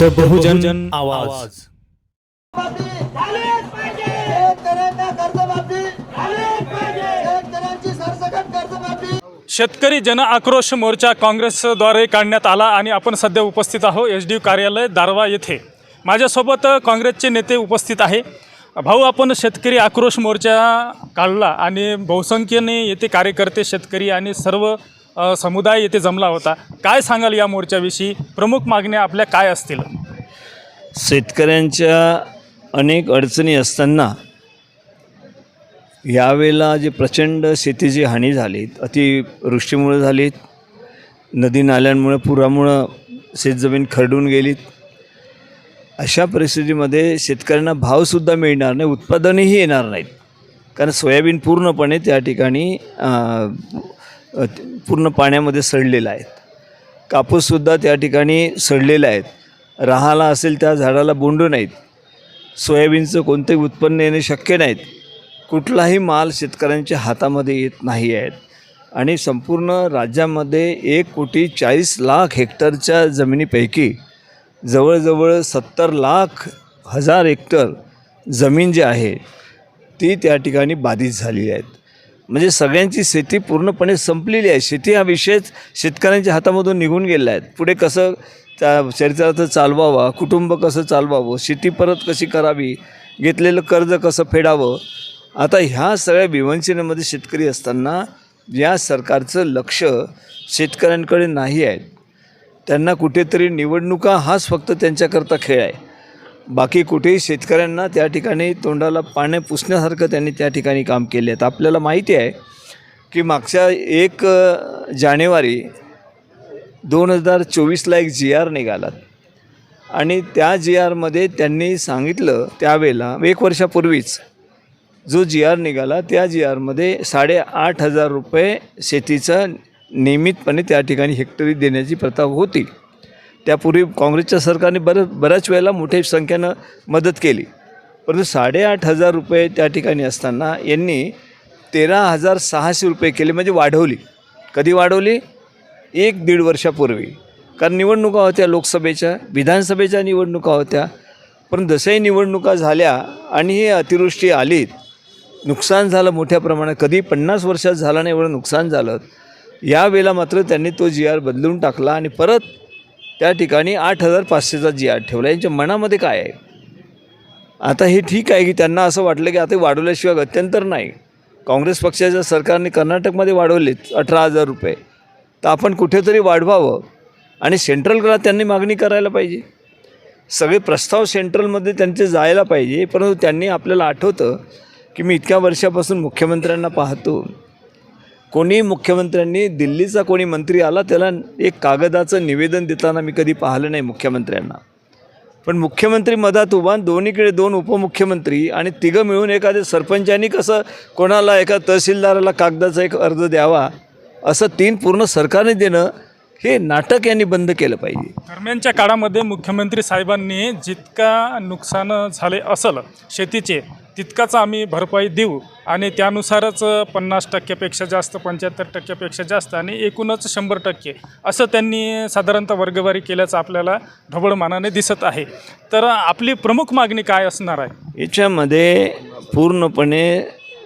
The बहुजन आवाज. शेतकरी जन आक्रोश मोर्चा काँग्रेसद्वारे काढण्यात आला आणि आपण सध्या उपस्थित आहोत. एच डी यू कार्यालय दारवा येथे. माझ्यासोबत काँग्रेसचे नेते उपस्थित आहे. भाऊ आपण शेतकरी आक्रोश मोर्चा काढला आणि बहुसंख्येने येथे कार्यकर्ते शेतकरी आणि सर्व समुदाय येथे जमला होता. काय सांगाल या मोर्चाविषयी? प्रमुख मागण्या आपल्या काय असतील? शेतकऱ्यांच्या अनेक अडचणी असताना यावेळेला जे प्रचंड शेतीची हानी झालीत अतिवृष्टीमुळे झालीत नदी नाल्यांमुळे पुरामुळं शेतजमीन खरडून गेलीत अशा परिस्थितीमध्ये शेतकऱ्यांना भावसुद्धा मिळणार नाही उत्पादनही येणार नाहीत. कारण सोयाबीन पूर्णपणे त्या ठिकाणी पूर्ण पाण्यामध्ये सडलेलं आहेत. कापूससुद्धा त्या ठिकाणी सडलेला आहेत. राहाला असेल त्या झाडाला बोंडू नाहीत. सोयाबीनचं कोणतंही उत्पन्न येणे शक्य नाहीत. कुठलाही माल शेतकऱ्यांच्या हातामध्ये येत नाही आहेत. आणि संपूर्ण राज्यामध्ये एक कोटी चाळीस लाख हेक्टरच्या जमिनीपैकी जवळजवळ सत्तर लाख हजार हेक्टर जमीन जी आहे ती त्या ठिकाणी बाधित झालेली आहेत. म्हणजे सगळ्यांची शेती पूर्णपणे संपलेली आहे. शेती हा विषयच शेतकऱ्यांच्या हातामधून निघून गेला आहे. पुढे कसं त्या चरित्रार्थ चालवावा कुटुंब कसं चालवावं शेती परत कशी करावी घेतलेलं कर्ज कसं फेडावं आता ह्या सगळ्या विवंचनेमध्ये शेतकरी असताना या सरकारचं लक्ष शेतकऱ्यांकडे नाही आहे. त्यांना कुठेतरी निवडणुका हाच फक्त त्यांच्याकरता खेळ आहे. बाकी कुठेही शेतकऱ्यांना त्या ठिकाणी तोंडाला पाणी पुसण्यासारखं त्यांनी त्या ठिकाणी काम केले आहेत. आपल्याला माहिती आहे की मागच्या एक जानेवारी दोन हजार चोवीसला एक जी आर निघाला. आणि त्या जी आरमध्ये त्यांनी सांगितलं त्यावेळेला एक वर्षापूर्वीच जो जी आर निघाला त्या जी आरमध्ये साडेआठ हजार रुपये शेतीचं नियमितपणे त्या ठिकाणी हेक्टरी देण्याची प्रथा होती. त्यापूर्वी काँग्रेसच्या सरकारने बरं बऱ्याच वेळेला मोठ्या संख्येनं मदत केली. परंतु साडेआठ हजार रुपये त्या ठिकाणी असताना यांनी तेरा हजार सहाशे रुपये केले म्हणजे वाढवली. कधी वाढवली? एक दीड वर्षापूर्वी. कारण निवडणुका होत्या लोकसभेच्या विधानसभेच्या निवडणुका होत्या. पण जशाही निवडणुका झाल्या आणि ही अतिवृष्टी आलीत नुकसान झालं मोठ्या प्रमाणात. कधी पन्नास वर्षात झालं नाही एवढं नुकसान झालं. यावेळेला मात्र त्यांनी तो जी आर बदलून टाकला आणि परत त्या ठिकाणी आठ हजार पाचशेचा जी आर ठेवला. यांच्या मनामध्ये काय आहे? आता हे ठीक आहे की त्यांना असं वाटलं की आता वाढवल्याशिवाय गत्यंतर नाही. काँग्रेस पक्षाच्या सरकारने कर्नाटकमध्ये वाढवलेत अठरा हजार रुपये. तर आपण कुठेतरी वाढवावं आणि सेंट्रलकडे त्यांनी मागणी करायला पाहिजे. सगळे प्रस्ताव सेंट्रलमध्ये त्यांचे जायला पाहिजे परंतु त्यांनी आपल्याला आठवतं की मी इतक्या वर्षापासून मुख्यमंत्र्यांना पाहतो कोणी मुख्यमंत्र्यांनी दिल्लीचा कोणी मंत्री आला त्याला एक कागदाचं निवेदन देताना मी कधी पाहिलं नाही मुख्यमंत्र्यांना. पण मुख्यमंत्री मधात उभान दोन्हीकडे दोन उपमुख्यमंत्री आणि तिघं मिळून एखाद्या सरपंचांनी कसं कोणाला एका तहसीलदाराला कागदाचा एक अर्ज द्यावा असं तीन पूर्ण सरकारने देणं हे नाटक यांनी बंद केलं पाहिजे. दरम्यानच्या काळामध्ये मुख्यमंत्री साहेबांनी जितका नुकसान झाले असेल शेतीचे तितकाच आम्ही भरपाई देऊ आणि त्यानुसारच पन्नास टक्क्यापेक्षा जास्त पंच्याहत्तर टक्क्यापेक्षा जास्त आणि एकूणच शंभर टक्के असं त्यांनी साधारणतः वर्गवारी केल्याचं आपल्याला ढबळमानाने दिसत आहे. तर आपली प्रमुख मागणी काय असणार आहे? याच्यामध्ये पूर्णपणे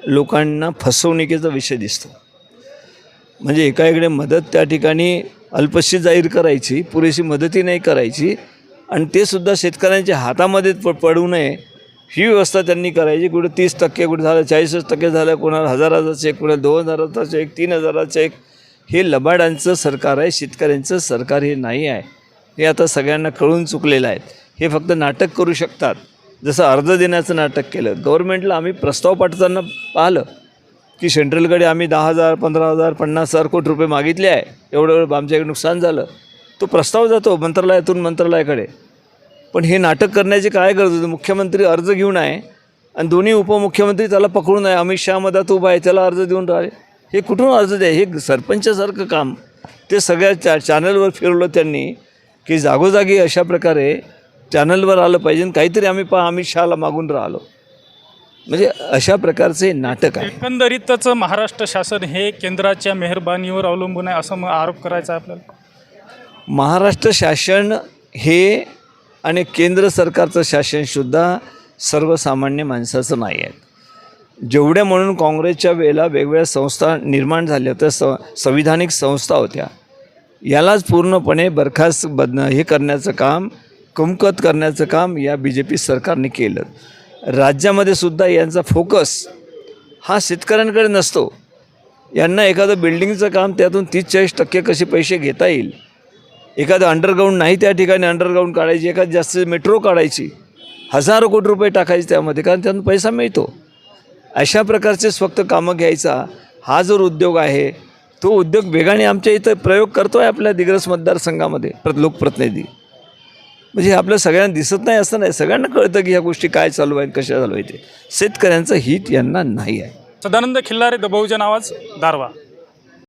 लोकांना फसवणुकीचा विषय दिसतो. म्हणजे एका इकडे मदत त्या ठिकाणी अल्पशी जाहीर करायची पुरेशी मदती नाही करायची आणि ते सुद्धा शेतकऱ्यांच्या हातामध्ये प पडू नये ही व्यवस्था त्यांनी करायची. कुठे तीस टक्के कुठे झालं चाळीसच टक्के झालं कोणाला हजाराचा चेक कोणाला दोन हजाराचा चेक तीन हजाराचा चेक हे लबाडांचं सरकार आहे शेतकऱ्यांचं सरकार हे नाही आहे. हे आता सगळ्यांना कळून चुकलेलं आहे. हे फक्त नाटक करू शकतात. जसं अर्ज देण्याचं नाटक केलं. गव्हर्नमेंटला आम्ही प्रस्ताव पाठवताना पाहिलं की सेंट्रलकडे आम्ही दहा हजार पंधरा हजार पन्नास हजार कोटी रुपये मागितले आहे. एवढं एवढं आमच्याकडे नुकसान झालं. तो प्रस्ताव जातो मंत्रालयातून मंत्रालयाकडे. पण हे नाटक करण्याची काय गरज होती? मुख्यमंत्री अर्ज घेऊन आहे आणि दोन्ही उपमुख्यमंत्री त्याला पकडून आहे. अमित शहा मधात उभा आहे त्याला अर्ज देऊन राहिले. हे कुठून अर्ज द्या हे सरपंचासारखं काम. ते सगळ्या चा चॅनलवर फिरवलं त्यांनी की जागोजागी अशा प्रकारे चॅनलवर आलं पाहिजे आणि काहीतरी आम्ही पहा अमित शहाला मागून राहिलो. म्हणजे अशा प्रकारचे नाटक आहे. एकंदरीतच महाराष्ट्र शासन हे केंद्राच्या मेहरबानीवर अवलंबून आहे असं मग आरोप करायचा आहे आपल्याला. महाराष्ट्र शासन हे आणि केंद्र सरकारचं शासनसुद्धा सर्वसामान्य माणसाचं नाही आहे. जेवढ्या म्हणून काँग्रेसच्या वेळेला वेगवेगळ्या संस्था निर्माण झाल्या होत्या स संविधानिक संस्था होत्या. यालाच पूर्णपणे बरखास्त बद हे करण्याचं काम कमकत करण्याचं काम या बी जे पी सरकारने केलं. राज्यामध्ये सुद्धा यांचा फोकस हा शेतकऱ्यांकडे नसतो. यांना एखादं बिल्डिंगचं काम त्यातून तीस चाळीस टक्के कसे पैसे घेता येईल? एखादं अंडरग्राऊंड नाही त्या ठिकाणी अंडरग्राऊंड काढायची एखादी जास्त मेट्रो काढायची हजारो कोटी रुपये टाकायचे त्यामध्ये कारण त्यातून पैसा मिळतो. अशा प्रकारचेच फक्त कामं घ्यायचा हा जो उद्योग आहे तो उद्योग वेगाने आमच्या इथं प्रयोग करतो आहे आपल्या दिग्रस मतदारसंघामध्ये. प्र लोकप्रतिनिधी. म्हणजे हे आपल्या सगळ्यांना दिसत नाही असं नाही. सगळ्यांना कळतं की ह्या गोष्टी काय चालू आहेत कशा चालू आहे ते. शेतकऱ्यांचं हित यांना नाही आहे. सदानंद खिल्लारे द बहुजन आवाज दारवा